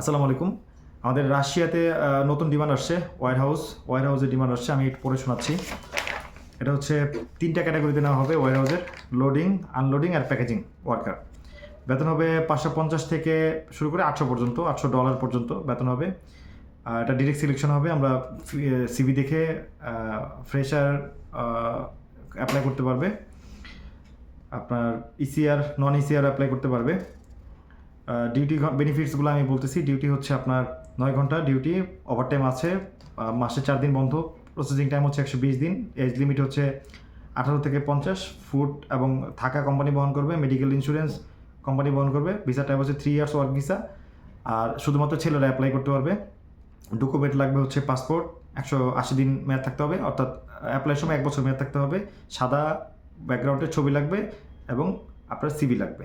আসসালামু আলাইকুম। আমাদের রাশিয়াতে নতুন ডিমান্ড আসছে ওয়ার হাউস ওয়ার হাউসের ডিমান্ড আসছে, আমি একটু পরে শোনাচ্ছি। এটা হচ্ছে তিনটা ক্যাটাগরিতে নেওয়া হবে ওয়ার হাউসের লোডিং আনলোডিং আর প্যাকেজিং ওয়ার্কার বেতন হবে পাঁচশো পঞ্চাশ থেকে শুরু করে আটশো পর্যন্ত, আটশো ডলার পর্যন্ত বেতন হবে। এটা ডিরেক্ট সিলেকশন হবে, আমরা সিভি দেখে ফ্রেশার অ্যাপ্লাই করতে পারবে। আপনার ইসিআর নন ইসিআর অ্যাপ্লাই করতে পারবে। ডিউটি বেনিফিটসগুলো আমি বলতেছি। ডিউটি হচ্ছে আপনার নয় ঘণ্টা ডিউটি ওভারটাইম আছে মাসে চার দিন বন্ধ প্রসেসিং টাইম হচ্ছে একশো বিশ দিন এজ লিমিট হচ্ছে আঠারো থেকে পঞ্চাশ ফুড এবং থাকা কোম্পানি বহন করবে মেডিকেল ইন্স্যুরেন্স কোম্পানি বহন করবে ভিসা টাইম হচ্ছে থ্রি ইয়ার্স ওয়ার্ক ভিসা আর শুধুমাত্র ছেলেরা অ্যাপ্লাই করতে পারবে। ডকুমেন্ট লাগবে হচ্ছে পাসপোর্ট একশো আশি দিন মেয়াদ থাকতে হবে, অর্থাৎ অ্যাপ্লাইয়ের সময় এক বছর মেয়াদ থাকতে হবে, সাদা ব্যাকগ্রাউন্ডের ছবি লাগবে এবং আপনার সিভি লাগবে।